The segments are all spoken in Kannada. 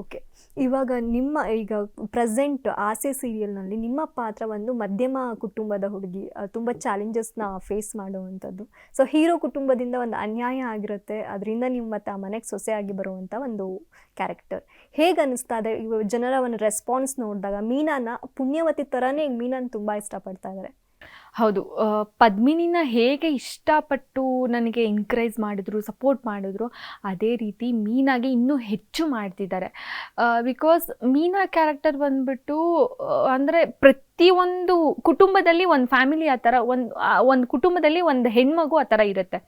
ಓಕೆ ಇವಾಗ ನಿಮ್ಮ ಈಗ ಪ್ರೆಸೆಂಟ್ ಆಸೆ ಸೀರಿಯಲ್ನಲ್ಲಿ ನಿಮ್ಮ ಪಾತ್ರ ಒಂದು ಮಧ್ಯಮ ಕುಟುಂಬದ ಹುಡುಗಿ ತುಂಬ ಚಾಲೆಂಜಸ್ನ ಫೇಸ್ ಮಾಡುವಂಥದ್ದು. ಸೊ ಹೀರೋ ಕುಟುಂಬದಿಂದ ಒಂದು ಅನ್ಯಾಯ ಆಗಿರುತ್ತೆ. ಅದರಿಂದ ನೀವು ಮತ್ತೆ ಆ ಮನೆಗೆ ಸೊಸೆಯಾಗಿ ಬರುವಂಥ ಒಂದು ಕ್ಯಾರೆಕ್ಟರ್ ಹೇಗೆ ಅನ್ನಿಸ್ತಾ ಇದೆ? ಜನರ ಒಂದು ರೆಸ್ಪಾನ್ಸ್ ನೋಡಿದಾಗ ಮೀನಾನ ಪುಣ್ಯವತಿ ಥರನೇ ಮೀನಾನ ತುಂಬ ಇಷ್ಟಪಡ್ತಾ ಇದ್ದಾರೆ ಹೌದು. ಪದ್ಮಿನಿನ ಹೇಗೆ ಇಷ್ಟಪಟ್ಟು ನನಗೆ ಎನ್ಕರೇಜ್ ಮಾಡಿದ್ರು ಸಪೋರ್ಟ್ ಮಾಡಿದ್ರು, ಅದೇ ರೀತಿ ಮೀನಾಗೆ ಇನ್ನೂ ಹೆಚ್ಚು ಮಾಡ್ತಿದ್ದಾರೆ. ಬಿಕಾಸ್ ಮೀನಾ ಕ್ಯಾರೆಕ್ಟರ್ ಬಂದ್ಬಿಟ್ಟು ಅಂದರೆ ಪ್ರತಿಯೊಂದು ಕುಟುಂಬದಲ್ಲಿ ಒಂದು ಫ್ಯಾಮಿಲಿ ಆ ಥರ, ಒಂದು ಒಂದು ಕುಟುಂಬದಲ್ಲಿ ಒಂದು ಹೆಣ್ಮಗು ಆ ಥರ ಇರುತ್ತೆ.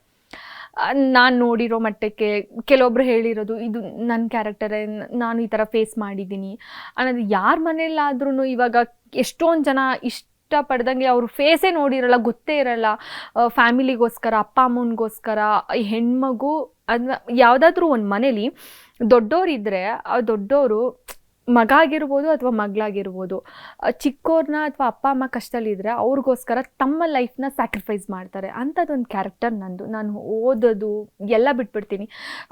ನಾನು ನೋಡಿರೋ ಮಟ್ಟಕ್ಕೆ ಕೆಲವೊಬ್ರು ಹೇಳಿರೋದು, ಇದು ನನ್ನ ಕ್ಯಾರೆಕ್ಟರೇ ನಾನು ಈ ಥರ ಫೇಸ್ ಮಾಡಿದ್ದೀನಿ. ಅನ್ನೋದು ಯಾರ ಮನೆಯಲ್ಲಾದ್ರೂ ಇವಾಗ ಎಷ್ಟೊಂದು ಜನ ಇಷ್ಟಪಡ್ದಂಗೆ ಅವ್ರ ಫೇಸೇ ನೋಡಿರಲ್ಲ, ಗೊತ್ತೇ ಇರಲ್ಲ. ಫ್ಯಾಮಿಲಿಗೋಸ್ಕರ ಅಪ್ಪ ಅಮ್ಮನಿಗೋಸ್ಕರ ಹೆಣ್ಮಗು ಅದನ್ನ ಯಾವುದಾದ್ರೂ ಒಂದು ಮನೇಲಿ ದೊಡ್ಡೋರಿದ್ದರೆ ಆ ದೊಡ್ಡವರು ಮಗ ಆಗಿರ್ಬೋದು ಅಥವಾ ಮಗಳಾಗಿರ್ಬೋದು ಚಿಕ್ಕೋರ್ನ ಅಥವಾ ಅಪ್ಪ ಅಮ್ಮ ಕಷ್ಟದಲ್ಲಿದ್ದರೆ ಅವ್ರಿಗೋಸ್ಕರ ತಮ್ಮ ಲೈಫ್ನ ಸ್ಯಾಕ್ರಿಫೈಸ್ ಮಾಡ್ತಾರೆ. ಅಂಥದ್ದೊಂದು ಕ್ಯಾರೆಕ್ಟರ್ ನಂದು. ನಾನು ಓದೋದು ಎಲ್ಲ ಬಿಟ್ಬಿಡ್ತೀನಿ.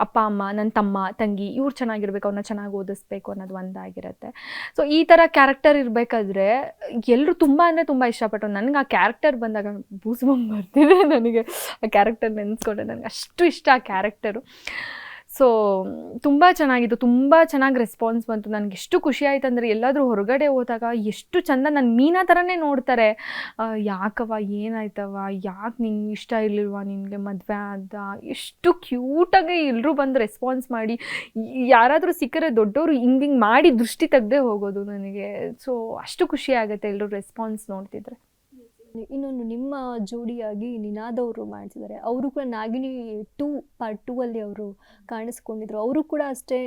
ಅಪ್ಪ, ಅಮ್ಮ ನನ್ನ ತಮ್ಮ, ತಂಗಿ ಇವ್ರು ಚೆನ್ನಾಗಿರ್ಬೇಕು ಅವ್ರನ್ನ ಚೆನ್ನಾಗಿ ಓದಿಸ್ಬೇಕು ಅನ್ನೋದು ಒಂದಾಗಿರುತ್ತೆ. ಸೊ ಈ ಥರ ಕ್ಯಾರೆಕ್ಟರ್ ಇರಬೇಕಾದ್ರೆ ಎಲ್ಲರೂ ತುಂಬ ಅಂದರೆ ತುಂಬ ಇಷ್ಟಪಟ್ಟು ನನಗೆ ಆ ಕ್ಯಾರೆಕ್ಟರ್ ಬಂದಾಗ ಬೂಸ್ಬಂಗ್ ಬರ್ತಿದೆ. ನನಗೆ ಆ ಕ್ಯಾರೆಕ್ಟರ್ ನೆನೆಸ್ಕೊಂಡ್ರೆ ನನಗೆ ಅಷ್ಟು ಇಷ್ಟ ಆ ಕ್ಯಾರೆಕ್ಟರು ಸೊ ತುಂಬ ಚೆನ್ನಾಗಿತ್ತು. ತುಂಬ ಚೆನ್ನಾಗಿ ರೆಸ್ಪಾನ್ಸ್ ಬಂತು. ನನಗೆ ಎಷ್ಟು ಖುಷಿ ಆಯ್ತು ಅಂದರೆ ಎಲ್ಲಾದರೂ ಹೊರಗಡೆ ಹೋದಾಗ ಎಷ್ಟು ಚಂದ ನನ್ನ ಮೀನಾ ಥರನೇ ನೋಡ್ತಾರೆ. ಯಾಕವ ಏನಾಯ್ತವ ಯಾಕೆ ನಿಂಗೆ ಇಷ್ಟ ಇರಲಿಲ್ವಾ ನಿನಗೆ ಮದುವೆ ಆದ ಎಷ್ಟು ಕ್ಯೂಟಾಗಿ ಎಲ್ಲರೂ ಬಂದು ರೆಸ್ಪಾನ್ಸ್ ಮಾಡಿ. ಯಾರಾದರೂ ಸಿಕ್ಕರೆ ದೊಡ್ಡವರು ಹಿಂಗೆ ಹಿಂಗೆ ಮಾಡಿ ದೃಷ್ಟಿ ತೆಗ್ದೇ ಹೋಗೋದು ನನಗೆ. ಸೊ ಅಷ್ಟು ಖುಷಿ ಆಗುತ್ತೆ ಎಲ್ಲರೂ ರೆಸ್ಪಾನ್ಸ್ ನೋಡ್ತಿದ್ರೆ. ಇನ್ನೊಂದು ನಿಮ್ಮ ಜೋಡಿಯಾಗಿ ನಿನಾದವರು ಮಾಡ್ತಿದ್ದಾರೆ ಅವರು ಕೂಡ ನಾಗಿನಿ ಟೂ ಪಾರ್ಟ್ ಟೂ ಅಲ್ಲಿ ಅವರು ಕಾಣಿಸ್ಕೊಂಡಿದ್ರು. ಅವರು ಕೂಡ ಅಷ್ಟೇ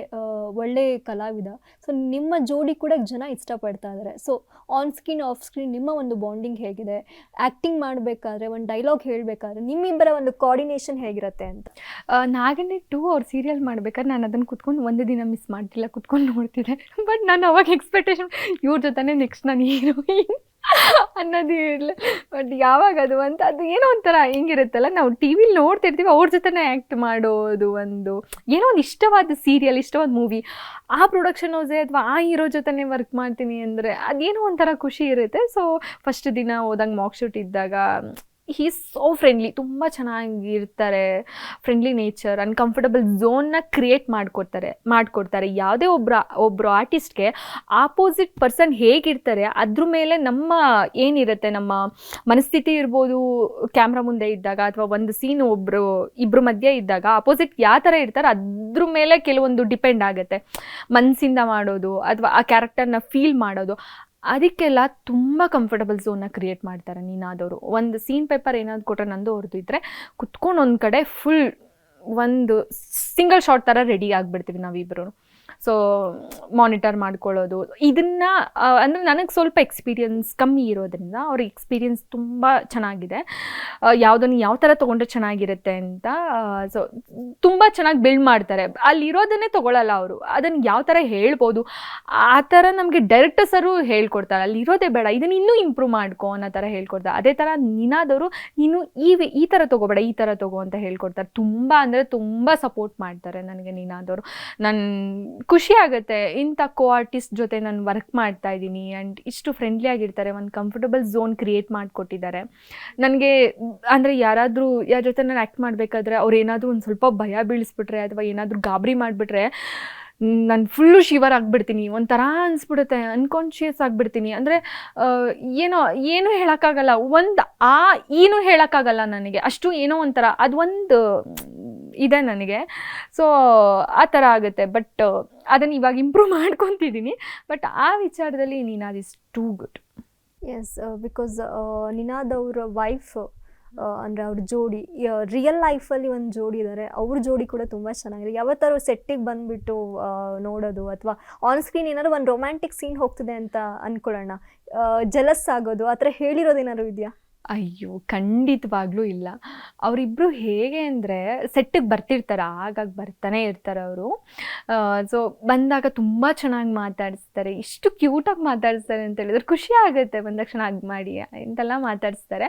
ಒಳ್ಳೆ ಕಲಾವಿದ. ಸೊ ನಿಮ್ಮ ಜೋಡಿ ಕೂಡ ಜನ ಇಷ್ಟಪಡ್ತಾ ಇದ್ದಾರೆ so on screen off screen ನಿಮ್ಮ ಒಂದು ಬಾಂಡಿಂಗ್ ಹೇಗಿದೆ? ಆ್ಯಕ್ಟಿಂಗ್ ಮಾಡಬೇಕಾದ್ರೆ, ಒಂದು ಡೈಲಾಗ್ ಹೇಳಬೇಕಾದ್ರೆ, ನಿಮ್ಮಿಬ್ಬರ ಒಂದು ಕೋಆರ್ಡಿನೇಷನ್ ಹೇಗಿರುತ್ತೆ ಅಂತ? ನಾಗಿನಿ ಟೂ ಅವ್ರ ಸೀರಿಯಲ್ ಮಾಡ್ಬೇಕಾದ್ರೆ ನಾನು ಅದನ್ನು ಕುತ್ಕೊಂಡು ಒಂದು ದಿನ ಮಿಸ್ ಮಾಡ್ತಿಲ್ಲ, ಕುತ್ಕೊಂಡು ನೋಡ್ತಿದ್ದೆ. ಬಟ್ ನಾನು ಅವಾಗ ಎಕ್ಸ್ಪೆಕ್ಟೇಷನ್ ಇವ್ರ ಜೊತೆನೇ ನೆಕ್ಸ್ಟ್ ನಾನು ಹೀರೋಯಿನ್ ಅನ್ನೋದು ಇರಲಿ. ಬಟ್ ಯಾವಾಗ ಅದು ಅಂತ, ಅದು ಏನೋ ಒಂಥರ ಹಿಂಗಿರುತ್ತಲ್ಲ. ನಾವು ಟಿ ವಿಲಿ ನೋಡ್ತಿರ್ತೀವಿ, ಅವ್ರ ಜೊತೆನೇ ಆ್ಯಕ್ಟ್ ಮಾಡೋದು ಒಂದು. ಏನೋ ಒಂದು ಇಷ್ಟವಾದ ಸೀರಿಯಲ್ ಇಷ್ಟವಾದ ಮೂವಿ ಆ ಪ್ರೊಡಕ್ಷನ್ ಹೌಸೆ ಅಥವಾ ಆ ಹೀರೋ ಜೊತೆನೇ ವರ್ಕ್ ಮಾಡ್ತೀನಿ ಅಂದರೆ, ಅದೇನೋ ಒಂಥರ ಖುಷಿ ಇರುತ್ತೆ. ಸೊ ಫಸ್ಟ್ ದಿನ ಹೋದಂಗೆ ಮಾಕ್ ಶೂಟ್ ಇದ್ದಾಗ ಹೀ ಸೋ ಫ್ರೆಂಡ್ಲಿ ತುಂಬ ಚೆನ್ನಾಗಿರ್ತಾರೆ. ಫ್ರೆಂಡ್ಲಿ ನೇಚರ್ ಅನ್ಕಂಫರ್ಟಬಲ್ ಝೋನ್ನ ಕ್ರಿಯೇಟ್ ಮಾಡಿಕೊಡ್ತಾರೆ ಮಾಡಿಕೊಡ್ತಾರೆ. ಯಾವುದೇ ಒಬ್ಬರ ಒಬ್ಬರು ಆರ್ಟಿಸ್ಟ್ಗೆ ಆಪೋಸಿಟ್ ಪರ್ಸನ್ ಹೇಗಿರ್ತಾರೆ, ಅದ್ರ ಮೇಲೆ ನಮ್ಮ ಏನಿರುತ್ತೆ, ನಮ್ಮ ಮನಸ್ಥಿತಿ ಇರ್ಬೋದು ಕ್ಯಾಮ್ರಾ ಮುಂದೆ ಇದ್ದಾಗ ಅಥವಾ ಒಂದು ಸೀನ್ ಒಬ್ಬರು ಇಬ್ಬರು ಮಧ್ಯೆ ಇದ್ದಾಗ ಆಪೋಸಿಟ್ ಯಾವ ಥರ ಇರ್ತಾರೆ, ಅದ್ರ ಮೇಲೆ ಕೆಲವೊಂದು ಡಿಪೆಂಡ್ ಆಗುತ್ತೆ. ಮನಸ್ಸಿಂದ ಮಾಡೋದು ಅಥವಾ ಆ ಕ್ಯಾರೆಕ್ಟರ್ನ ಫೀಲ್ ಮಾಡೋದು. ಅದಕ್ಕೆಲ್ಲ ತುಂಬ ಕಂಫರ್ಟಬಲ್ ಝೋನ್ನ ಕ್ರಿಯೇಟ್ ಮಾಡ್ತಾರೆ ನೀನಾದವರು ಒಂದು ಸೀನ್ ಪೇಪರ್ ಏನಾದ್ರು ಕೊಟ್ಟರೆ ನಂದು ಅವ್ರದ್ದು ಇದ್ದರೆ ಕುತ್ಕೊಂಡು ಒಂದು ಕಡೆ ಫುಲ್ ಒಂದು ಸಿಂಗಲ್ ಶಾಟ್ ಥರ ರೆಡಿ ಆಗಿಬಿಡ್ತೀವಿ ನಾವಿಬ್ಬರು ಸೊ ಮಾನಿಟರ್ ಮಾಡ್ಕೊಳ್ಳೋದು. ಇದನ್ನ ಅಂದರೆ ನನಗೆ ಸ್ವಲ್ಪ ಎಕ್ಸ್ಪೀರಿಯನ್ಸ್ ಕಮ್ಮಿ ಇರೋದ್ರಿಂದ ಅವ್ರ ಎಕ್ಸ್ಪೀರಿಯನ್ಸ್ ತುಂಬ ಚೆನ್ನಾಗಿದೆ. ಯಾವುದನ್ನು ಯಾವ ಥರ ತೊಗೊಂಡ್ರೆ ಚೆನ್ನಾಗಿರುತ್ತೆ ಅಂತ ಸೊ ತುಂಬ ಚೆನ್ನಾಗಿ ಬಿಲ್ಡ್ ಮಾಡ್ತಾರೆ. ಅಲ್ಲಿರೋದನ್ನೇ ತೊಗೊಳಲ್ಲ ಅವರು. ಅದನ್ನು ಯಾವ ಥರ ಹೇಳ್ಬೋದು, ಆ ಥರ ನಮಗೆ ಡೈರೆಕ್ಟರ್ಸರು ಹೇಳ್ಕೊಡ್ತಾರೆ. ಅಲ್ಲಿರೋದೇ ಬೇಡ, ಇದನ್ನು ಇನ್ನೂ ಇಂಪ್ರೂವ್ ಮಾಡ್ಕೊ ಅನ್ನೋ ಥರ ಹೇಳ್ಕೊಡ್ತಾರೆ. ಅದೇ ಥರ ನಿನಾದವರು ನೀನು ಈ ಈ ಥರ ತಗೋಬೇಡ, ಈ ಥರ ತೊಗೋ ಅಂತ ಹೇಳ್ಕೊಡ್ತಾರೆ. ತುಂಬ ಅಂದರೆ ತುಂಬ ಸಪೋರ್ಟ್ ಮಾಡ್ತಾರೆ ನನಗೆ ನೀನಾದವರು. ನನ್ನ ಖುಷಿ ಆಗುತ್ತೆ. ಇಂಥ ಕೋ ಆರ್ಟಿಸ್ಟ್ ಜೊತೆ ನಾನು ವರ್ಕ್ ಮಾಡ್ತಾ ಇದ್ದೀನಿ ಆ್ಯಂಡ್ ಇಷ್ಟು ಫ್ರೆಂಡ್ಲಿ ಆಗಿರ್ತಾರೆ, ಒಂದು ಕಂಫರ್ಟಬಲ್ ಝೋನ್ ಕ್ರಿಯೇಟ್ ಮಾಡಿಕೊಟ್ಟಿದ್ದಾರೆ. ನನಗೆ, ಅಂದರೆ ಯಾರಾದರೂ, ಯಾರ ಜೊತೆ ನಾನು ಆ್ಯಕ್ಟ್ ಮಾಡಬೇಕಾದ್ರೆ ಅವ್ರು ಏನಾದರೂ ಒಂದು ಸ್ವಲ್ಪ ಭಯ ಬೀಳಿಸ್ಬಿಟ್ರೆ ಅಥವಾ ಏನಾದರೂ ಗಾಬರಿ ಮಾಡಿಬಿಟ್ರೆ, ನಾನು ಫುಲ್ಲು ಶಿವರ್ ಆಗಿಬಿಡ್ತೀನಿ. ಒಂಥರ ಅನಿಸ್ಬಿಡುತ್ತೆ ಅನ್ಕಾನ್ಷಿಯಸ್ ಆಗಿಬಿಡ್ತೀನಿ. ಅಂದರೆ ಏನೋ, ಏನೂ ಹೇಳೋಕ್ಕಾಗಲ್ಲ. ಒಂದು ಆ ಏನೂ ಹೇಳೋಕ್ಕಾಗಲ್ಲ ನನಗೆ. ಅಷ್ಟು ಏನೋ ಒಂಥರ, ಅದು ಒಂದು, ಇದೆ ನನಗೆ. ಸೊ ಆ ಥರ ಆಗುತ್ತೆ. ಬಟ್ ಅದನ್ನು ಇವಾಗ ಇಂಪ್ರೂವ್ ಮಾಡ್ಕೊತಿದ್ದೀನಿ ಬಟ್ ಆ ವಿಚಾರದಲ್ಲಿ Ninad is too good as because Ninad ಅವರ ವೈಫ್ ಅಂದರೆ ಅವ್ರ ಜೋಡಿ ರಿಯಲ್ ಲೈಫಲ್ಲಿ ಒಂದು ಜೋಡಿ ಇದ್ದಾರೆ ಅವ್ರ ಜೋಡಿ ಕೂಡ ತುಂಬ ಚೆನ್ನಾಗಿದೆ. ಯಾವತ್ತಾರು ಸೆಟ್ಟಿಗೆ ಬಂದುಬಿಟ್ಟು ನೋಡೋದು ಅಥವಾ ಆನ್ ಸ್ಕ್ರೀನ್ ಏನಾದ್ರು ಒಂದು ರೊಮ್ಯಾಂಟಿಕ್ ಸೀನ್ ಹೋಗ್ತಿದೆ ಅಂತ ಅಂದ್ಕೊಳ್ಳೋಣ ಜಲಸ್ ಆಗೋದು, ಆ ಥರ ಹೇಳಿರೋದು ಏನಾದ್ರು ಇದೆಯಾ? ಅಯ್ಯೋ, ಖಂಡಿತವಾಗ್ಲೂ ಇಲ್ಲ. ಅವರಿಬ್ಬರು ಹೇಗೆ ಅಂದರೆ ಸೆಟ್ಟಿಗೆ ಬರ್ತಿರ್ತಾರೆ, ಆಗಾಗ ಬರ್ತಾನೆ ಇರ್ತಾರೆ ಅವರು. ಸೊ ಬಂದಾಗ ತುಂಬ ಚೆನ್ನಾಗಿ ಮಾತಾಡಿಸ್ತಾರೆ. ಇಷ್ಟು ಕ್ಯೂಟಾಗಿ ಮಾತಾಡಿಸ್ತಾರೆ ಅಂತ ಹೇಳಿದ್ರೆ ಖುಷಿ ಆಗುತ್ತೆ ಬಂದ ತಕ್ಷಣ ಹಾಗೆ ಮಾಡಿ ಇಂತೆಲ್ಲ ಮಾತಾಡಿಸ್ತಾರೆ.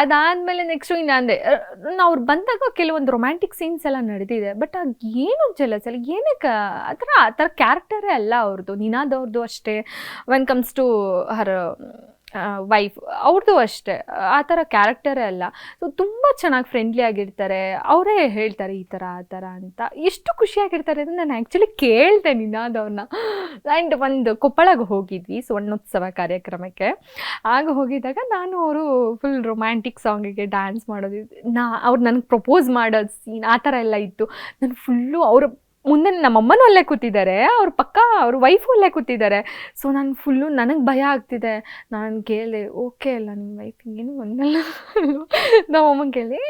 ಅದಾದಮೇಲೆ ನೆಕ್ಸ್ಟು ಇನ್ನು ಅಂದರೆ ಅವ್ರು ಬಂದಾಗ ಕೆಲವೊಂದು ರೊಮ್ಯಾಂಟಿಕ್ ಸೀನ್ಸ್ ಎಲ್ಲ ನಡೆದಿದೆ. ಬಟ್ ಅದು ಏನು ಜಲಸ್ ಅಲ್ಲ? ಏನಕ್ಕೆ? ಆ ಥರ ಆ ಥರ ಕ್ಯಾರೆಕ್ಟರೇ ಅಲ್ಲ ಅವ್ರದ್ದು ನಿನಾದವ್ರದ್ದು ಅಷ್ಟೇ. When comes to her wife ಅವ್ರದ್ದು ಅಷ್ಟೇ. ಆ ಥರ ಕ್ಯಾರೆಕ್ಟರೇ ಅಲ್ಲ. ಸೊ ತುಂಬ ಚೆನ್ನಾಗಿ ಫ್ರೆಂಡ್ಲಿ ಆಗಿರ್ತಾರೆ. ಅವರೇ ಹೇಳ್ತಾರೆ ಈ ಥರ, ಆ ಥರ ಅಂತ. ಎಷ್ಟು ಖುಷಿಯಾಗಿರ್ತಾರೆ ಅಂತ ನಾನು ಆ್ಯಕ್ಚುಲಿ ಕೇಳಿದೆ ನಿನಾದವ್ರನ್ನ ಆ್ಯಂಡ್ ಒಂದು ಕೊಪ್ಪಳಗೆ ಹೋಗಿದ್ವಿ ಸ್ವರ್ಣೋತ್ಸವ ಕಾರ್ಯಕ್ರಮಕ್ಕೆ. ಆಗ ಹೋಗಿದ್ದಾಗ ನಾನು ಅವರು ಫುಲ್ ರೊಮ್ಯಾಂಟಿಕ್ ಸಾಂಗಿಗೆ ಡ್ಯಾನ್ಸ್ ಮಾಡೋದು. ನಾ, ಅವ್ರು ನನಗೆ ಪ್ರಪೋಸ್ ಮಾಡೋದು ಸೀನ್ ಆ ಥರ ಎಲ್ಲ ಇತ್ತು. ನಾನು ಫುಲ್ಲು ಅವ್ರ ಮುಂದೆ ನಮ್ಮಮ್ಮನೂ ಅಲ್ಲೇ ಕೂತಿದ್ದಾರೆ, ಅವ್ರ ಪಕ್ಕ ಅವ್ರ ವೈಫು ಅಲ್ಲೇ ಕೂತಿದ್ದಾರೆ. ಸೊ ನಾನು ಫುಲ್ಲು ನನಗೆ ಭಯ ಆಗ್ತಿದೆ. ನಾನು ಕೇಳಿದೆ ಓಕೆ ಅಲ್ಲ ನಿಮ್ಮ ವೈಫ್ ಹಿಂಗೇನು ಒಂದಲ್ಲ ನಮ್ಮಮ್ಮನ ಕೇಳಿ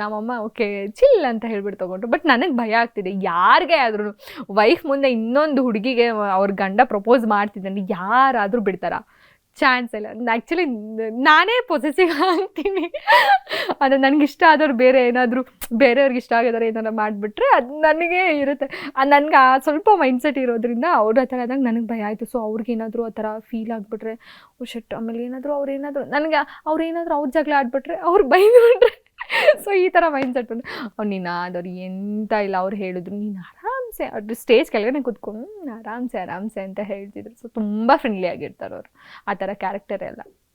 ನಮ್ಮಮ್ಮ ಓಕೆ ಚಿಲ್ ಅಂತ ಹೇಳ್ಬಿಟ್ಟು ತೊಗೊಂಡ್ರು. ಬಟ್ ನನಗೆ ಭಯ ಆಗ್ತಿದೆ. ಯಾರಿಗೆ ಆದ್ರೂ ವೈಫ್ ಮುಂದೆ ಇನ್ನೊಂದು ಹುಡುಗಿಗೆ ಅವ್ರ ಗಂಡ ಪ್ರಪೋಸ್ ಮಾಡ್ತಿದ್ದಾನೆ, ಯಾರಾದರೂ ಬಿಡ್ತಾರ? ಚಾನ್ಸ್ ಇಲ್ಲ. ಆ್ಯಕ್ಚುಲಿ ನಾನೇ ಪೊಸೆಸಿವ್ ಆಗ್ತೀನಿ. ಅದು ನನಗೆ ಇಷ್ಟ ಆದವ್ರು ಬೇರೆ ಏನಾದರೂ, ಬೇರೆಯವ್ರಿಗೆ ಇಷ್ಟ ಆಗಿದಾರೆ ಏನಾರು ಮಾಡಿಬಿಟ್ರೆ ಅದು ನನಗೆ ಇರುತ್ತೆ. ನನಗೆ ಆ ಸ್ವಲ್ಪ ಮೈಂಡ್ಸೆಟ್ ಇರೋದ್ರಿಂದ ಅವ್ರ ಆ ಆದಾಗ ನನಗೆ ಭಯ ಆಯಿತು. ಸೊ ಅವ್ರಿಗೇನಾದರೂ ಆ ಥರ ಫೀಲ್ ಆಗಿಬಿಟ್ರೆ ಶಟ್ ಆಮೇಲೆ ಏನಾದರೂ ಅವ್ರು ಏನಾದರೂ, ನನಗೆ ಅವ್ರು ಏನಾದರೂ ಅವ್ರ ಜಗಳ ಆಡ್ಬಿಟ್ರೆ ಅವ್ರು ಬೈದ್ಬಿಟ್ರೆ ಸೊ ಈ ಥರ ಮೈಂಡ್ಸೆಟ್ ಬಂದು, ಅವ್ರು ನೀನು ಎಂತ ಇಲ್ಲ, ಅವ್ರು ಹೇಳಿದ್ರು ನೀನು ಆರಾಮ್ಸೆ ಅದು ಸ್ಟೇಜ್ ಕೆಳಗಡೆ ಕೂತ್ಕೊಂಡು "ಹ್ಮ್, ಆರಾಮ್ಸೆ ಆರಾಮ್ಸೆ ಅಂತ ಹೇಳ್ತಿದ್ರು. ಸೊ ತುಂಬ ಫ್ರೆಂಡ್ಲಿ ಆಗಿರ್ತಾರೆ ಅವರು. ಆ ಥರ ಕ್ಯಾರೆಕ್ಟರ್ ಎಲ್ಲ.